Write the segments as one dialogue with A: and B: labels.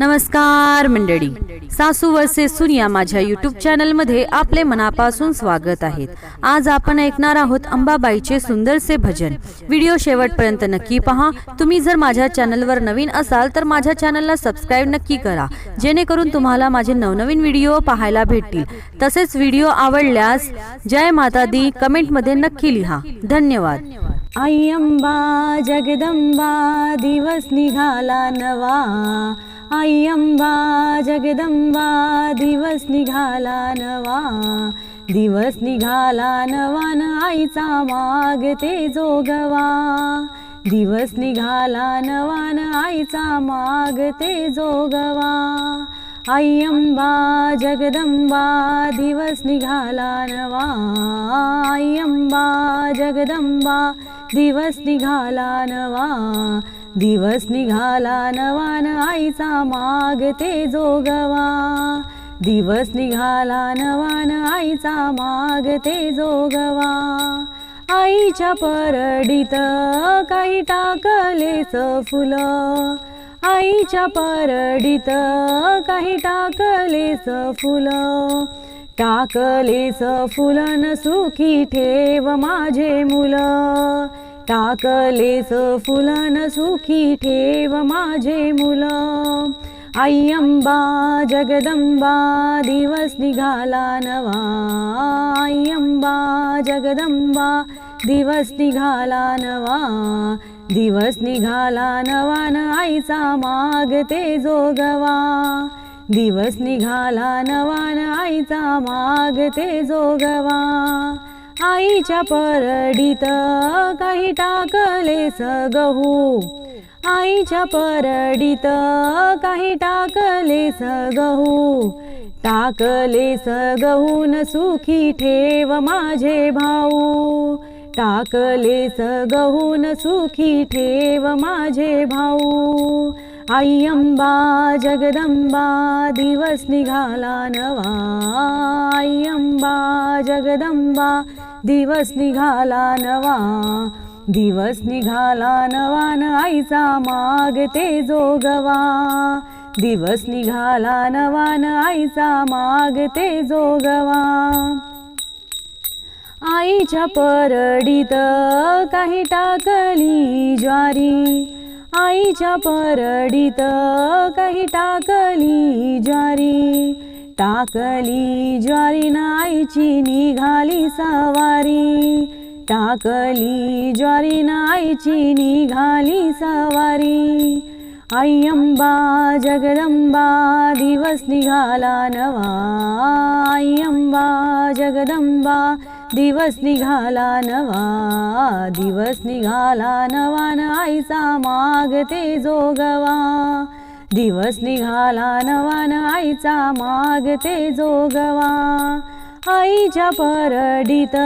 A: नमस्कार मंडळी. सासू वसे सुनिया माझ्या युट्यूब चॅनलमध्ये आपले मनापासून स्वागत आहे आज आपण ऐकणार आहोत अंबाबाईचे सुंदरसे भजन. व्हिडिओ शेवटपर्यंत नक्की पहा. तुम्ही जर माझ्या चॅनलवर नवीन असाल तर माझ्या चॅनलला सबस्क्राईब नक्की करा. जेणेकरून तुम्हाला माझे नवनवीन व्हिडिओ पाहायला भेटतील. तसेच व्हिडिओ आवडल्यास जय माता दी कमेंटमध्ये नक्की लिहा. धन्यवाद. आई अंबा जगदंबा दिवस निघाला नवा. आई अंबा जगदंबा दिवस निघाला नवा दिवस निघाला नवान आईचा मागते जोगवा. दिवस निघाला नवान आईचा मागते जोगवा. आई अंबा जगदंबा दिवस निघाला नवा आई अंबा जगदंबा दिवस निघाला नवा दिवस निघाला नवान आईचा मागते जोगवा. दिवस निघाला नवान आईचा मागते जोगवा. आईच्या परडीत काही टाकलेच फुलं. आईच्या परडीत काही टाकलेच फुलं. टाकलेच फुलन सुखी ठेव माझे मुलं. टाकलेच फुलन सुखी ठेव माझे मुलं. आई अंबा जगदंबा दिवस निघाला नवा. आई अंबा जगदंबा दिवस निघाला नवा. दिवस निघाला नवान आईचा मागते जोगवा. दिवस निघाला नवान आईचा मागते जोगवा. आईच्या परडीत काही टाकले गहू आईच्या परडीत काही टाकले गहू टाकले गहून सुखी ठेव माझे भाऊ. टाकले गहून सुखी ठेव माझे भाऊ. आई अंबा जगदंबा दिवस निघाला नवा. आई अंबा जगदंबा दिवस निघाला नवा दिवस निघाला नवान आईचा मागते जोगवा. दिवस निघाला नवान आईचा मागते जोगवा. आईच्या परडीत काही टाकली ज्वारी. आईच्या परडीत काही टाकली ज्वारी. टाकली ज्वारी नाईची निघाली सवारी. टाकली ज्वारी नाईची निघाली सवारी. अय्यंबा जगदंबा दिवस निघाला नवा. अय्यंबा जगदंबा दिवस निघाला नवा. दिवस निघाला नवा नाईचा मागते जोगवा. दिवस निघाला नवान आईचा मागते जोगवा. आईच्या परडीत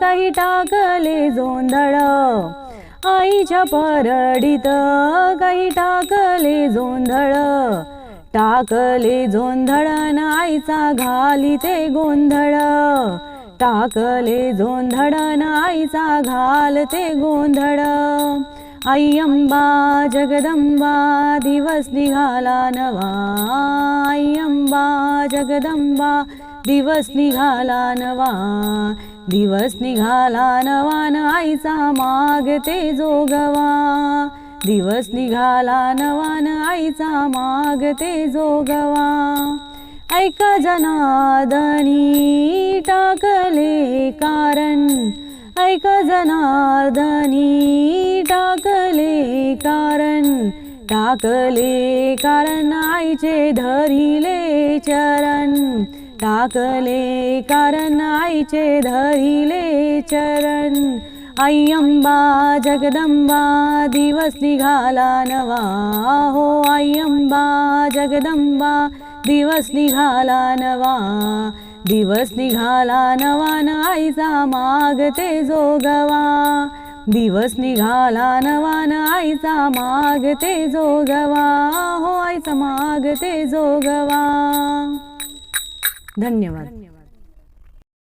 A: काही टाकले जोंधळ. आईच्या परडीत काही टाकले जोंधळ. टाकले जोंधळ आईचा घाली ते गोंधळ. टाकले जोंधळ आईचा घालते गोंधळ. आई अंबा जगदंबा दिवस निघाला नवा आई अंबा जगदंबा दिवस निघाला नवा दिवस निघाला नवान आईचा मागते जोगवा दिवस निघाला नवान आईचा मागते जोगवा ऐका जनादनी टाकले कारण ऐक जनार्दनी टाकले कारण टाकले कारण आईचे धरिले चरण टाकले कारण आईचे धरिले चरण. आई अंबा जगदंबा दिवस निघाला नवा. हो आई अंबा जगदंबा दिवस निघाला नवा. दिवस निघाला नवान आईचा मागते जोगवा. दिवस निघाला नवान आईचा मागते जोगवा. हो आईचा मागते जोगवा. धन्यवाद.